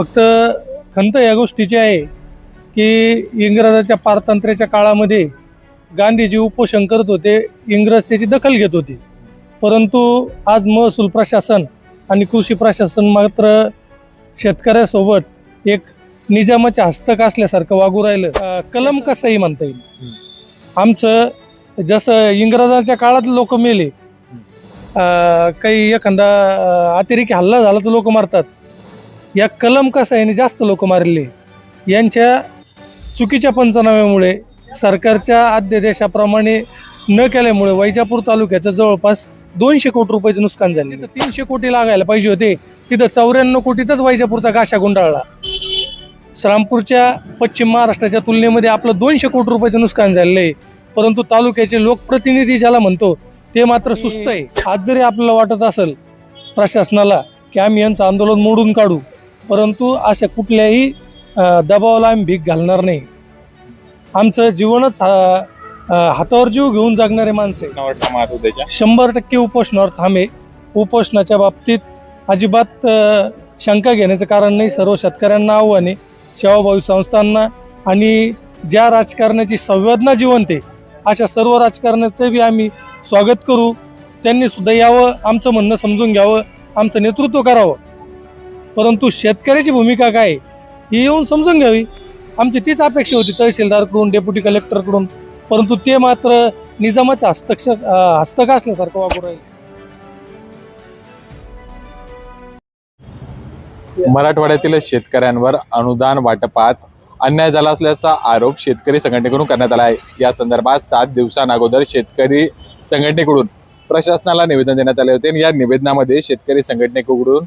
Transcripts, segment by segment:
फक्त खंत या गोष्टीची आहे की इंग्रजाच्या पारतंत्र्याच्या काळामध्ये गांधीजी उपोषण करत होते इंग्रज त्याची दखल घेत होते. परंतु आज महसूल प्रशासन आणि कृषी प्रशासन मात्र शेतकऱ्यासोबत एक निजामाच्या हस्तक असल्यासारखं वागू राहिलं. कलम कसंही म्हणता येईल. आमचं जसं इंग्रजाच्या काळात लोक मेले काही एखादा अतिरेकी हल्ला झाला तर लोक मारतात. या कलम कसं याने जास्त लोक मारले यांच्या चुकीच्या पंचनाम्यामुळे सरकारच्या अध्यादेशाप्रमाणे न केल्यामुळे वैजापूर तालुक्याचं जवळपास दोनशे कोटी रुपयाचं नुकसान झाले तिथं तीनशे कोटी लागायला पाहिजे होते. तिथं चौऱ्याण्णव कोटीतच वैजापूरचा गाशा गुंडाळला. श्रामपूरच्या पश्चिम महाराष्ट्राच्या तुलनेमध्ये आपलं दोनशे कोटी रुपयाचं नुकसान झालेलं आहे. परंतु तालुक्याचे लोकप्रतिनिधी ज्याला म्हणतो ते मात्र सुस्त आहे. आज जरी आपल्याला वाटत असेल प्रशासनाला की आम्ही यांचं आंदोलन मोडून काढू परंतु अशा कुठल्याही दबावाला आम्ही भीक घालणार नाही. आमचं जीवनच हातावर जीव घेऊन जगणारे माणसं शंभर टक्के उपोषणावर थांबे. उपोषणाच्या बाबतीत अजिबात शंका घेण्याचं कारण नाही. सर्व शेतकऱ्यांना आव्हान सेवाभावी संस्थांना आणि ज्या राजकारणाची संवेदना जिवंत आहे अशा सर्व राजकारणाचं बी आम्ही स्वागत करू. त्यांनी सुद्धा यावं आमचं म्हणणं समजून घ्यावं आमचं नेतृत्व करावं. परंतु शेतकऱ्याची भूमिका काय ही येऊन समजून घ्यावी. आमची तीच अपेक्षा होती तहसीलदारकडून डेप्युटी कलेक्टरकडून परंतु ते मात्र निजामाचं हस्तक्ष हस्तका हस्तक असल्यासारखं वापरू राहील. मराठवाड्यातील शेतकऱ्यांवर अनुदान वाटपात अन्याय झाला असल्याचा आरोप शेतकरी संघटनेकडून करण्यात आला आहे. या संदर्भात सात दिवसांअगोदर शेतकरी संघटनेकडून प्रशासनाला निवेदन देण्यात आले होते. आणि या निवेदनामध्ये शेतकरी संघटनेकडून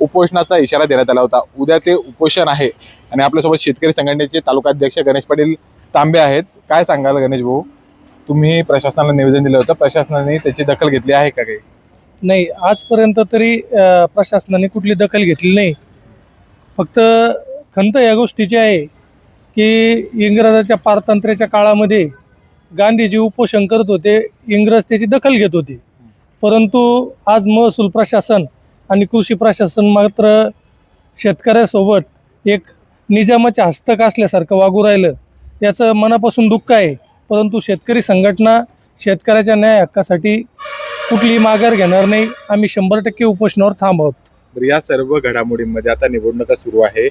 उपोषणाचा इशारा देण्यात आला होता. उद्या ते उपोषण आहे. आणि आपल्यासोबत शेतकरी संघटनेचे तालुकाध्यक्ष गणेश पाटील तांबे आहेत. काय सांगाल गणेश भाऊ? तुम्ही प्रशासनाला निवेदन दिलं होतं. प्रशासनाने त्याची दखल घेतली आहे का काही? नाही आजपर्यंत तरी प्रशासनाने कुठली दखल घेतली नाही. फक्त खंत या गोष्टीची आहे की इंग्रजाच्या पारतंत्र्याच्या काळामध्ये गांधीजी उपोषण करत होते. इंग्रज त्याची दखल घेत होते. परंतु आज महसूल प्रशासन आणि कृषी प्रशासन मात्र शेतकऱ्यासोबत एक निजामाच्या हस्तक असल्यासारखं वागू राहिलं. याचं मनापासून दुःख आहे. परंतु शेतकरी संघटना शेतकऱ्याच्या न्याय हक्कासाठी कुठली माघार घेणार नाही. आम्ही शंभर टक्के उपोषणावर थांबवत या सर्व घडामोडींमध्ये आता निवडणुका सुरू आहे.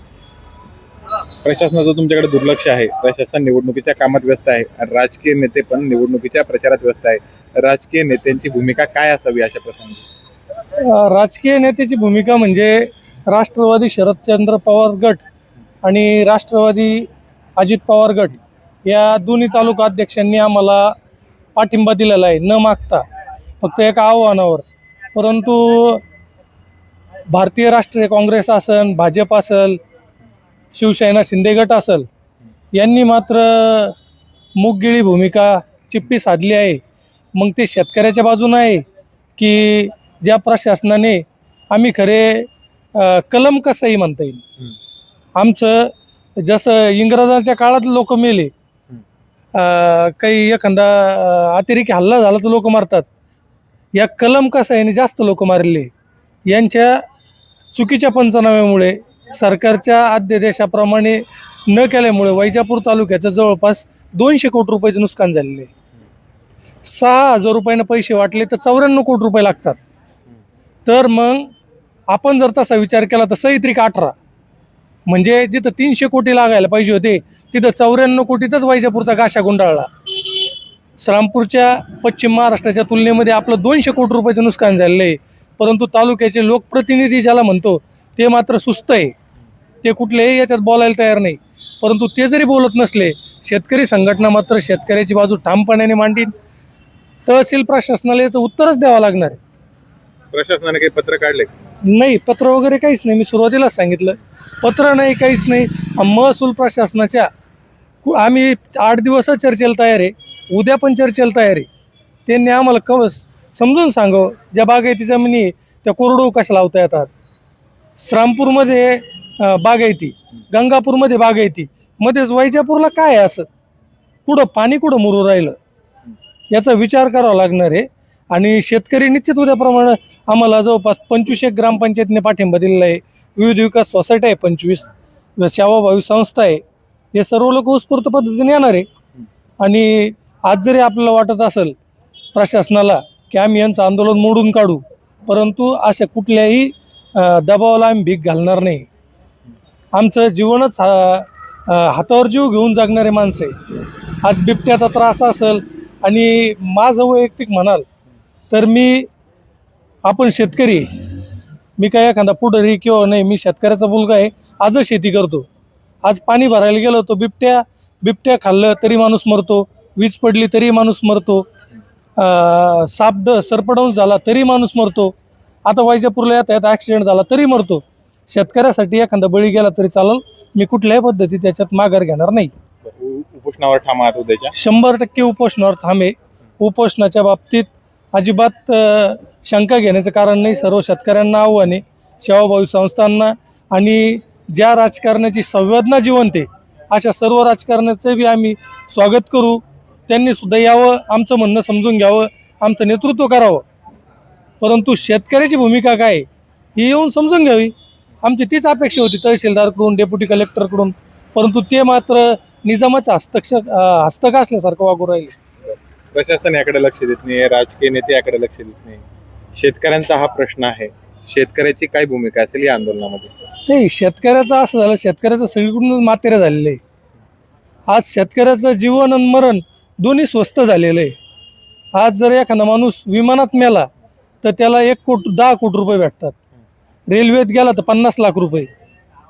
प्रशासनाचं तुमच्याकडे दुर्लक्ष आहे. प्रशासन निवडणुकीच्या कामात व्यस्त आहे. आणि राजकीय नेते पण निवडणुकीच्या प्रचारात व्यस्त आहे. राजकीय नेत्यांची भूमिका काय असावी अशा प्रसंगी? राजकीय नेत्याची भूमिका म्हणजे राष्ट्रवादी शरदचंद्र पवार गट आणि राष्ट्रवादी अजित पवार गट. या दोन्ही तालुका अध्यक्षांनी आम्हाला पाठिंबा दिलेला आहे न मागता. फक्त एका आव्हानावर. परंतु भारतीय राष्ट्रीय काँग्रेस असन भाजप असल शिवसेना शिंदे गट असल यांनी मात्र मुगगिळी भूमिका चिप्पी साधली आहे. मग ते शेतकऱ्याच्या बाजूनं आहे की ज्या प्रशासनाने आम्ही खरे कलम कसंही म्हणता येईल. आमचं जसं इंग्रजाच्या काळात लोक मेले काही एखादा अतिरेकी हल्ला झाला तर लोक मारतात. या कलम कसं आहे जास्त लोक मारले यांच्या चुकीच्या पंचनाम्यामुळे सरकारच्या अध्यादेशाप्रमाणे न केल्यामुळे वैजापूर तालुक्याचं जवळपास दोनशे कोटी रुपयाचं नुकसान झालेलं आहे. सहा हजार रुपयानं पैसे वाटले तर चौऱ्याण्णव कोटी रुपये लागतात. तर मग आपण जर तसा विचार केला तर सैत्रिक अठरा. म्हणजे जिथं तीनशे कोटी लागायला पाहिजे होते तिथं चौऱ्याण्णव कोटीतच वैजापूरचा गाशा गुंडाळला. श्रामपूरच्या पश्चिम महाराष्ट्राच्या तुलनेमध्ये आपलं दोनशे कोटी रुपयाचं नुकसान झालेलं आहे. परंतु तालुक्याचे लोकप्रतिनिधी ज्याला म्हणतो ते मात्र सुस्त आहे. ते कुठलेही याच्यात बोलायला तयार नाही. परंतु ते जरी बोलत नसले शेतकरी संघटना मात्र शेतकऱ्याची बाजू ठामपणाने मांडीन. तहसील प्रशासनाला याचं उत्तरच द्यावं लागणार आहे. प्रशासनाने काही पत्र काढले? नाही पत्र वगैरे काहीच नाही. मी सुरुवातीलाच सांगितलं. पत्र नाही काहीच नाही. महसूल प्रशासनाच्या कु- आम्ही आठ दिवसच चर्चेला तयार आहे. उद्या पण चर्चेला तयार आहे. त्यांनी आम्हाला कव समजून सांगावं. ज्या बागायती जमिनी आहे, त्या कोरडो कशा लावता येतात? श्रामपूरमध्ये अं, बागायती. गंगापूरमध्ये बागायती. मध्येच वैजापूरला काय आहे असं? कुठं पाणी कुठं मुरू राहिलं? याचा विचार करावा लागणार आहे. आणि शेतकरी निश्चित उद्याप्रमाणे आम्हाला जवळपास पंचवीस एक ग्रामपंचायतीने पाठिंबा दिलेला आहे. विविध विकास सोसायटी आहे पंचवीस सेवाभावी संस्था आहे. हे सर्व लोक उत्स्फूर्त पद्धतीने येणार आहे. आणि आज जरी आपल्याला वाटत असेल प्रशासनाला की आम्ही यांचं आंदोलन मोडून काढू परंतु अशा कुठल्याही दबावाला आम्ही भीक घालणार नाही. आमचं जीवनच हा- हातावर जीव घेऊन जगणारे माणसं आहे आज बिबट्याचा त्रास असेल आणि माझं वैयक्तिक म्हणाल तर मी आपण शेतकरी. मी काय एखादा पुढारी किंवा नाही मी शेतकऱ्याचा मुलगा आहे आजच शेती करतो. आज पाणी भरायला गेलो तो बिबट्या बिबट्या खाल्लं तरी माणूस मरतो वीज पडली तरी माणूस मरतो अं, साप ड सरपडाऊन झाला तरी माणूस मरतो आता वैजापूरला येत आहेत ॲक्सिडेंट झाला तरी मरतो. शेतकऱ्यासाठी एखादा बळी गेला तरी चालेल मी कुठल्याही पद्धती त्याच्यात माघार घेणार नाही. उपोषणावर ठाम आहात उद्याच्या? शंभर टक्के उपोषणावर थांबे उपोषणाच्या बाबतीत अजिबात शंका घेण्याचं कारण नाही. सर्व शेतकऱ्यांना आव्हान आहे. सेवाभावी संस्थांना आणि ज्या राजकारणाची संवेदना जिवंत आहे अशा सर्व राजकारणाचं बी आम्ही स्वागत करू. त्यांनी सुद्धा यावं आमचं म्हणणं समजून घ्यावं आमचं नेतृत्व करावं. परंतु शेतकऱ्याची भूमिका काय ही येऊन समजून घ्यावी. आमची तीच अपेक्षा होती तहसीलदारकडून डेप्युटी कलेक्टरकडून. परंतु ते मात्र निजामाचं हस्तक्षेप हस्तक असल्यासारखं वागू राहिले. प्रशासन याकडे लक्ष देत नाही राजकीय नेते याकडे लक्ष देत नाही. शेतकऱ्यांचा हा प्रश्न आहे. शेतकऱ्याची काय भूमिका असेल या आंदोलनामध्ये? नाही शेतकऱ्याचं असं झालं शेतकऱ्याचं सगळीकडून मातेरं झालेलं आहे. आज शेतकऱ्याचं जीवन आणि मरण दोन्ही स्वस्त झालेलं आहे. आज जर एखादा माणूस विमानात मेला तर त्याला एक कोट दहा कोटी रुपये भेटतात. रेल्वेत गेला तर पन्नास लाख रुपये.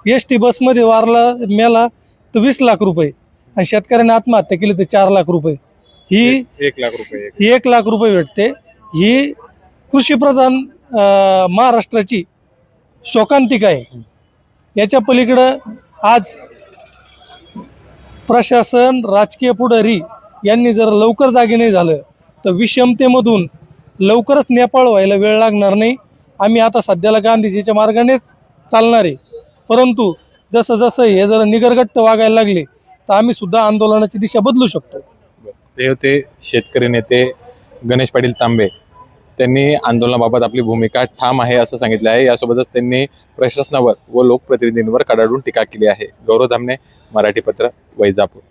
एस टी बसमध्ये वारला मेला तर वीस लाख रुपये. आणि शेतकऱ्याने आत्महत्या केली तर चार लाख रुपये. ही एक लाख रुपये ही एक लाख रुपये भेटते. ही कृषीप्रधान महाराष्ट्राची शोकांतिका आहे. याच्या पलीकडं आज प्रशासन राजकीय पुढारी यांनी जर लवकर जागे नाही झालं तर विषमतेमधून लवकरच नेपाळ व्हायला वेळ लागणार नाही. आम्ही आता सध्याला गांधीजीच्या मार्गानेच चालणार आहे. परंतु जसं जसं हे जर निगरगट्ट वागायला लागले तर आम्ही सुद्धा आंदोलनाची दिशा बदलू शकतो. ते होते शेतकरी नेते गणेश पाटील तांबे. त्यांनी आंदोलनाबाबत आपली भूमिका ठाम आहे असं सांगितलं आहे. यासोबतच त्यांनी प्रशासनावर व लोकप्रतिनिधींवर कडाडून टीका केली आहे. गौरव धामणे मराठी पत्र वैजापूर.